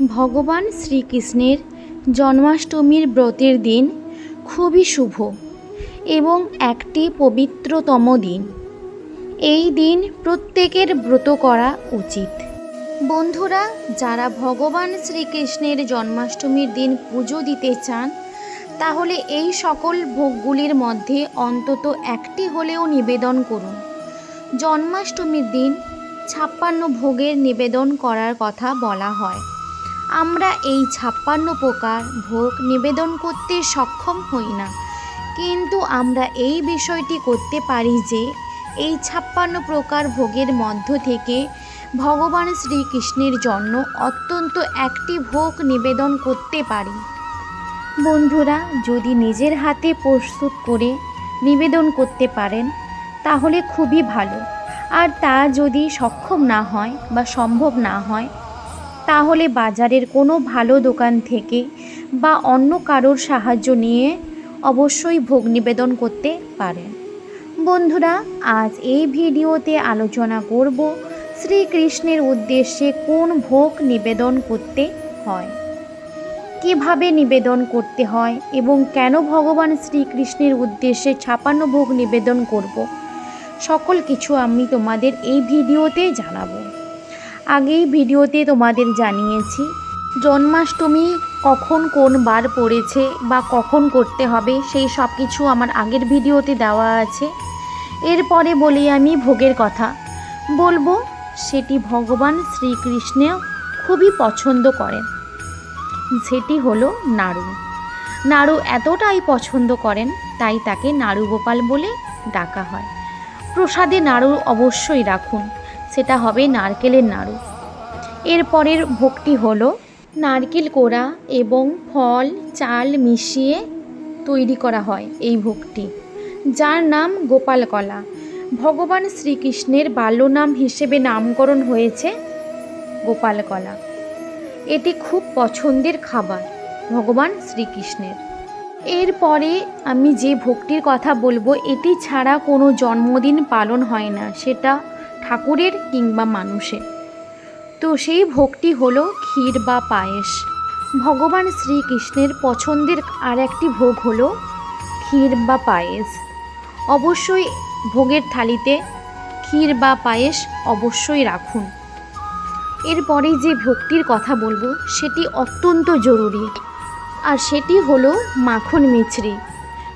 ভগবান শ্রীকৃষ্ণের জন্মাষ্টমীর ব্রতের দিন খুবই শুভ এবং একটি পবিত্রতম দিন। এই দিন প্রত্যেকের ব্রত করা উচিত। বন্ধুরা, যারা ভগবান শ্রীকৃষ্ণের জন্মাষ্টমীর দিন পুজো দিতে চান, তাহলে এই সকল ভোগগুলির মধ্যে অন্তত একটি হলেও নিবেদন করুন। জন্মাষ্টমীর দিন ছাপ্পান্ন ভোগের নিবেদন করার কথা বলা হয়। আমরা এই ছাপ্পান্ন প্রকার ভোগ নিবেদন করতে সক্ষম হই না। কিন্তু আমরা এই বিষয়টি করতে পারি যে, এই ছাপ্পান্ন প্রকার ভোগের মধ্য থেকে ভগবান শ্রীকৃষ্ণের জন্য অত্যন্ত একটি ভোগ নিবেদন করতে পারি। বন্ধুরা, যদি নিজের হাতে প্রস্তুত করে নিবেদন করতে পারেন, তাহলে খুবই ভালো। আর তা যদি সক্ষম না হয় বা সম্ভব না হয় তাহলে বাজারের কোনো ভালো দোকান থেকে বা অন্য কারোর সাহায্য নিয়ে অবশ্যই ভোগ নিবেদন করতে পারেন। বন্ধুরা, আজ এই ভিডিওতে আলোচনা করব শ্রীকৃষ্ণের উদ্দেশ্যে কোন ভোগ নিবেদন করতে হয়, কীভাবে নিবেদন করতে হয় এবং কেন ভগবান শ্রীকৃষ্ণের উদ্দেশ্যে ছাপান্ন ভোগ নিবেদন করব, সকল কিছু আমি তোমাদের এই ভিডিওতে জানাব। আগেই ভিডিওতে তোমাদের জানিয়েছি, জন্মাষ্টমী কখন কোন বার পড়েছে বা কখন করতে হবে, সেই সব কিছু আমার আগের ভিডিওতে দেওয়া আছে। এরপরে বলি আমি ভোগের কথা। বলব, সেটি ভগবান শ্রীকৃষ্ণ খুবই পছন্দ করেন। সেটি হলো নাড়ু। নাড়ু এতটাই পছন্দ করেন, তাই তাকে নাড়ু গোপাল বলে ডাকা হয়। প্রসাদে নাড়ু অবশ্যই রাখুন। সেটা হবে নারকেলের নাড়ু। এরপরের ভোগটি হলো নারকেল কোড়া এবং ফল, চাল মিশিয়ে তৈরি করা হয় এই ভোগটি, যার নাম গোপাল কলা ভগবান শ্রীকৃষ্ণের বাল্যনাম হিসেবে নামকরণ হয়েছে গোপাল কলা এটি খুব পছন্দের খাবার, ভগবান শ্রীকৃষ্ণের। এরপরে আমি যে ভোগটির কথা বলব, এটি ছাড়া কোনো জন্মদিন পালন হয় না, সেটা ঠাকুরের কিংবা মানুষের। তো সেই ভোগটি হলো ক্ষীর বা পায়েস। ভগবান শ্রীকৃষ্ণের পছন্দের আর একটি ভোগ হলো ক্ষীর বা পায়েস। অবশ্যই ভোগের থালিতে ক্ষীর বা পায়েস অবশ্যই রাখুন। এরপরে যে ভোগটির কথা বলব, সেটি অত্যন্ত জরুরি। আর সেটি হলো মাখন মিছরি।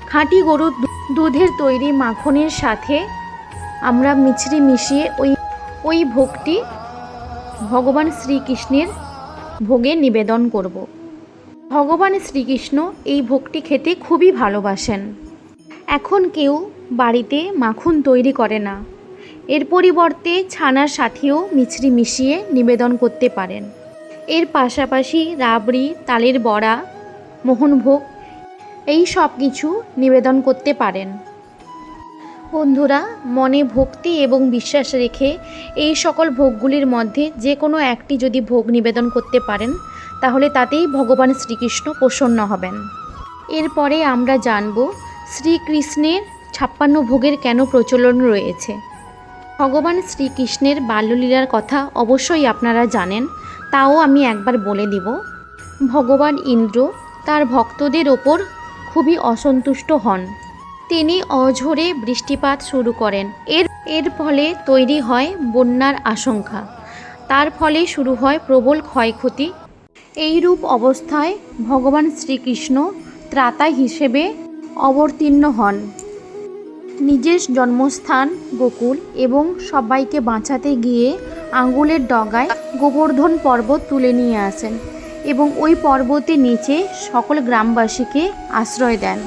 খাঁটি গরুর দুধের তৈরি মাখনের সাথে আমরা মিছরি মিশিয়ে ওই ওই ভোগটি ভগবান শ্রীকৃষ্ণের ভোগে নিবেদন করব। ভগবান শ্রীকৃষ্ণ এই ভোগটি খেতে খুবই ভালোবাসেন। এখন কেউ বাড়িতে মাখন তৈরি করে না। এর পরিবর্তে ছানার সাথেও মিছরি মিশিয়ে নিবেদন করতে পারেন। এর পাশাপাশি রাবড়ি, তালের বড়া, মোহনভোগ, এই সব কিছু নিবেদন করতে পারেন। বন্ধুরা, মনে ভক্তি এবং বিশ্বাস রেখে এই সকল ভোগগুলির মধ্যে যে কোনো একটি যদি ভোগ নিবেদন করতে পারেন, তাহলে তাতেই ভগবান শ্রীকৃষ্ণ প্রসন্ন হবেন। এরপরে আমরা জানব শ্রীকৃষ্ণের ছাপ্পান্ন ভোগের কেন প্রচলন রয়েছে। ভগবান শ্রীকৃষ্ণের বাল্যলীলার কথা অবশ্যই আপনারা জানেন, তাও আমি একবার বলে দিব। ভগবান ইন্দ্র তার ভক্তদের ওপর খুবই অসন্তুষ্ট হন। তিনি অঝোরে বৃষ্টিপাত শুরু করেন। এর এর ফলে তৈরি হয় বন্যার আশঙ্কা। তার ফলে শুরু হয় প্রবল ক্ষয়ক্ষতি। এইরূপ অবস্থায় ভগবান শ্রীকৃষ্ণ ত্রাতা হিসেবে অবতীর্ণ হন। নিজের জন্মস্থান গোকুল এবং সবাইকে বাঁচাতে গিয়ে আঙ্গুলের ডগায় গোবর্ধন পর্বত তুলে নিয়ে আসেন এবং ওই পর্বতের নিচে সকল গ্রামবাসীকে আশ্রয় দেন।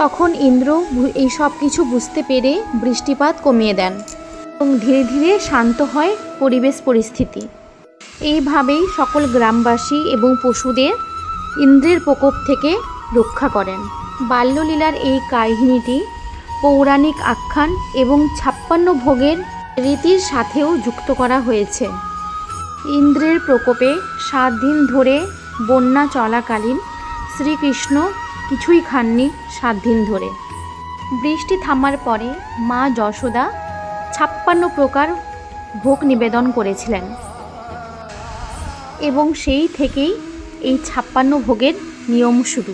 তখন ইন্দ্র এই সব কিছু বুঝতে পেরে বৃষ্টিপাত কমিয়ে দেন এবং ধীরে ধীরে শান্ত হয় পরিবেশ পরিস্থিতি। এইভাবেই সকল গ্রামবাসী এবং পশুদের ইন্দ্রের প্রকোপ থেকে রক্ষা করেন। বাল্যলীলার এই কাহিনীটি পৌরাণিক আখ্যান এবং ছাপ্পান্ন ভোগের রীতির সাথেও যুক্ত করা হয়েছে। ইন্দ্রের প্রকোপে সাত দিন ধরে বন্যা চলাকালীন শ্রীকৃষ্ণ কিছুই খাননি সাত দিন ধরে। বৃষ্টি থামার পরে মা যশোদা ছাপ্পান্ন প্রকার ভোগ নিবেদন করেছিলেন। এবং সেই থেকেই এই ছাপ্পান্ন ভোগের নিয়ম শুরু।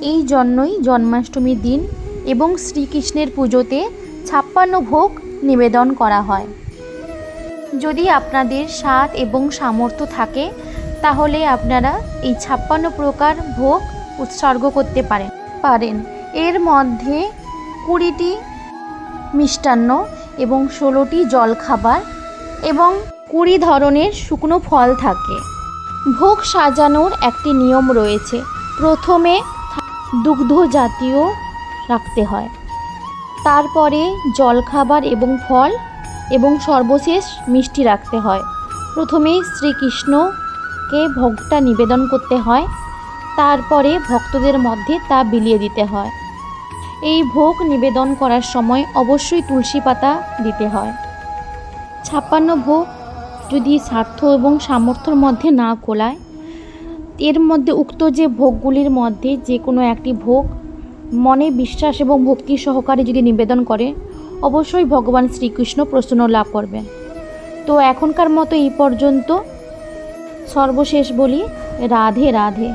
এই জন্যই জন্মাষ্টমীর দিন এবং শ্রীকৃষ্ণের পুজোতে ছাপ্পান্ন ভোগ নিবেদন করা হয়। যদি আপনাদের স্বাদ এবং সামর্থ্য থাকে, তাহলে আপনারা এই ছাপ্পান্ন প্রকার ভোগ উৎসর্গ করতে পারেন পারেন। এর মধ্যে কুড়িটি মিষ্টান্ন এবং ষোলোটি জলখাবার এবং কুড়ি ধরনের শুকনো ফল থাকে। ভোগ সাজানোর একটি নিয়ম রয়েছে। প্রথমে দুগ্ধ জাতীয় রাখতে হয়। তারপরে জলখাবার এবং ফল এবং সর্বশেষ মিষ্টি রাখতে হয়। প্রথমে শ্রীকৃষ্ণকে ভোগটা নিবেদন করতে হয়। তারপরে ভক্তদের মধ্যে তা বিলিয়ে দিতে হয়। এই ভোগ নিবেদন করার সময় অবশ্যই তুলসী পাতা দিতে হয়। ছাপ্পান্ন ভোগ যদি স্বার্থ এবং সামর্থ্যর মধ্যে না কোলায়, এর মধ্যে উক্ত যে ভোগগুলির মধ্যে যে কোনো একটি ভোগ মনে বিশ্বাস এবং ভক্তি সহকারে যদি নিবেদন করে, অবশ্যই ভগবান শ্রীকৃষ্ণ প্রসন্ন লাভ করবেন তো এখনকার মতো এই পর্যন্ত। সর্বশেষ বলি, রাধে রাধে।